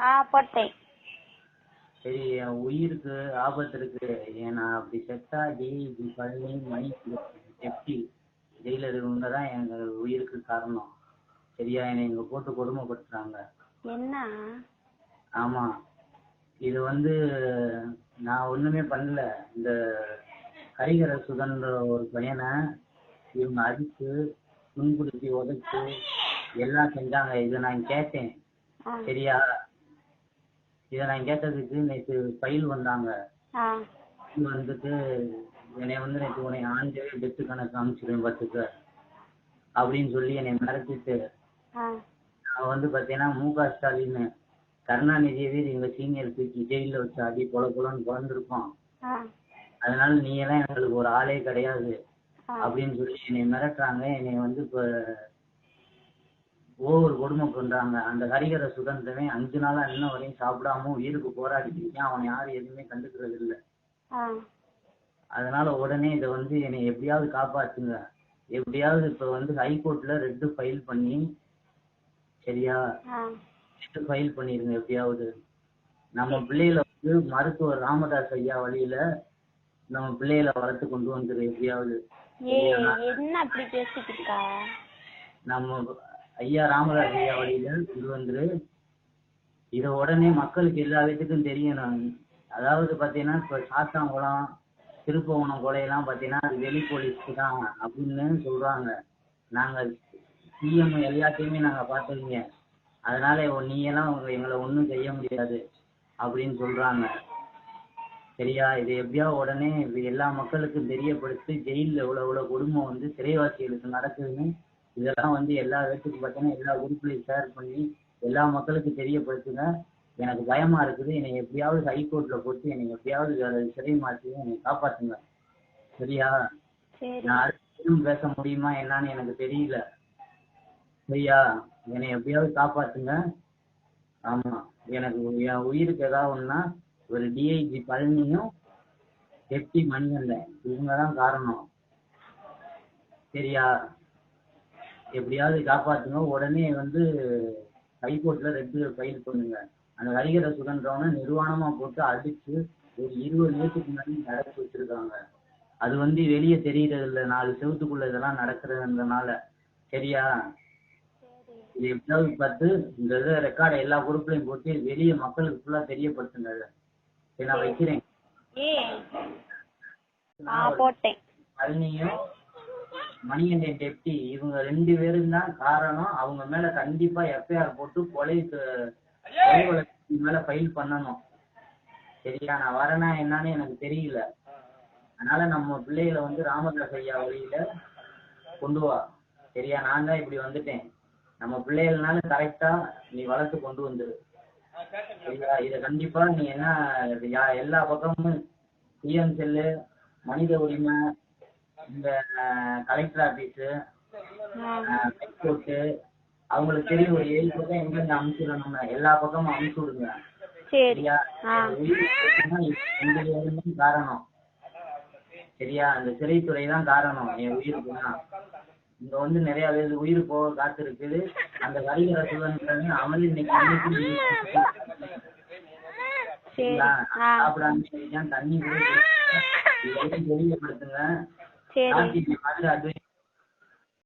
ஆ போட்டேன் சரி என் உயிருக்கு ஆபத்து இருக்கு. ஏன்னா அப்படி செத்தா டிஐஜி பழனி மணி எஃப்டி ஜெயிலர் இவங்க தான் எங்க உயிருக்கு காரணம். சரியா? என்னை இங்க போட்டு கொடுமைப்படுத்துறாங்க. என்ன? ஆமா. இது வந்து நான் ஒண்ணுமே பண்ணல. இந்த கரிகர சுதன்ற ஒரு பையனை இவங்க அடிச்சு துன்புறுத்தி உதைச்சு எல்லாம் செஞ்சாங்க. இதை நான் கேட்டேன். சரியா? இதை நான் கேட்டதுக்கு நேற்று ஃபைல் வந்தாங்க. வந்துட்டு என்னை வந்து நேற்று உன்னை ஆண்டவே டெத்து கணக்கு அனுப்பிச்சிடுவேன் பார்த்துக்க. அப்படின்னு சொல்லி என்னை மிரட்டிட்டு. நான் வந்து பார்த்தீங்கன்னா மு க ஸ்டாலின் கருணாநிதியவே எங்க சீனியர் தூக்கி ஜெயிலில் வச்சு அடி கொல கொலன்னு பிறந்திருக்கோம் அதனால நீ எல்லாம் எங்களுக்கு ஒரு ஆளே கிடையாது. அப்படின்னு சொல்லி என்னை மிரட்டுறாங்க. என்னை வந்து இப்போ ஓவர் கொடுமை பண்றாங்க அந்த ஹரிகர சுதந்திரன் அஞ்சு நாளா இன்ன வரையும் சாப்பிடாம உயிருக்கு போராடிட்டு இருக்கான். அவன் யாரும் எதுவுமே கண்டுக்கிறது இல்ல. அதனால உடனே இதை வந்து என்னை எப்படியாவது காப்பாத்துங்க. எப்படியாவது இப்ப வந்து ஹைகோர்ட்ல ரெட்டு ஃபைல் பண்ணி சரியா? ரெட்டு ஃபைல் பண்ணிருங்க எப்படியாவது. நம்ம பிள்ளைகளை வந்து மருத்துவர் ராமதாஸ் ஐயா வழியில நம்ம பிள்ளைகளை வளர்த்து கொண்டு வந்துரு எப்படியாவது. என்ன அப்படி பேசிட்டு இருக்கா? நம்ம ஐயா ராமராஜ் ஐயா வழியில இது வந்துரு உடனே மக்களுக்கு எல்லா விதத்துக்கும் தெரியணும் அதாவது பாத்தீங்கன்னா இப்ப சாத்தாங்குளம் திருப்பவனம் கொலையெல்லாம் பாத்தீங்கன்னா அது வெளி போலீஸ்க்கு தான் அப்படின்னு சொல்றாங்க. நாங்க சிஎம் எல்லாத்தையுமே நாங்க பார்த்தீங்க அதனால நீ எல்லாம் எங்களை ஒண்ணும் செய்ய முடியாது அப்படின்னு சொல்றாங்க. சரியா? இது எப்படியா உடனே இது எல்லா மக்களுக்கும் தெரியப்படுத்தி ஜெயில்ல உள்ள உள்ள குடும்பம் வந்து சிறைவாசிகளுக்கு நடக்குதுன்னு இதெல்லாம் வந்து எல்லா இடத்துக்கு பார்த்தீங்கன்னா எல்லா குரூப்லையும் ஷேர் பண்ணி எல்லா மக்களுக்கும் தெரியப்படுத்துங்க. எனக்கு பயமா இருக்குது. என்னை எப்படியாவது ஹைகோர்ட்ல போட்டு என்னை எப்படியாவது வேற சிறை மாற்றி என்னை காப்பாத்துங்க. சரியா? சரி. நான் அடுத்தும் பேச முடியுமா என்னன்னு எனக்கு தெரியல. சரியா? என்னை எப்படியாவது காப்பாத்துங்க. ஆமா. எனக்கு என் உயிருக்கு ஏதாவது ஒண்ணுனா ஒரு டிஐஜி பழனியும் டெப்டி மணிகண்டன். இவங்க தான் காரணம். சரியா? எப்படியாவது காப்பாத்துங்க உடனே வந்து ஹைகோர்ட்ல ரெட்டு ஃபைல் பண்ணுங்க. அந்த ஹரிகர சுதந்திரவனை நிர்வாணமா போட்டு அடிச்சு ஒரு இருபது நிமிஷத்துக்கு முன்னாடி நடத்தி வச்சிருக்காங்க. அது வந்து வெளியே தெரியறது இல்ல. நாலு செவத்துக்குள்ள இதெல்லாம் நடக்கிறதுனால சரியா? இது எப்படியாவது பார்த்து இந்த இதை ரெக்கார்டை எல்லா குரூப்லயும் போட்டு வெளியே மக்களுக்கு ஃபுல்லா தெரியப்படுத்துங்க. சரி நான் வைக்கிறேன். பழனியும் மணிகண்டன் டெப்டி இவங்க ரெண்டு பேரும் தான் காரணம். அவங்க மேல கண்டிப்பா எஃப்ஐஆர் போட்டு கொலை கொலை வழக்கு மேல ஃபைல் பண்ணணும். சரியா? நான் வரேனா என்னன்னு எனக்கு தெரியல. அதனால நம்ம பிள்ளைகளை வந்து ராமதாஸ் ஐயா வழியில கொண்டு வா. சரியா? நான் தான் இப்படி வந்துட்டேன். நம்ம பிள்ளைகள்னால கரெக்டா நீ வளர்த்து கொண்டு வந்துரு. சரியா? இத கண்டிப்பா நீ என்ன யா- எல்லா பக்கமும் சிஎம் செல்லு மனித உரிமை இந்த கலெக்டர் ஆபீஸ் ஹைகோர்ட்டு அவங்களுக்கு தெரியும் ஒரு ஏழு பக்கம் எங்கெங்க அனுப்பிச்சிடணும் எல்லா பக்கமும் அனுப்பிச்சு விடுங்க. சரி. சரியா? வேலையும் காரணம். சரியா? அந்த சிறைத்துறை தான் காரணம் என் உயிருக்குன்னா. இங்க வந்து நிறைய பேர் உயிர் போக காத்து இருக்குது. அந்த வருகிற சுதந்திரம் அமல் இன்னைக்கு சாப்பிடாம தண்ணி கூட குடிக்கல. இதை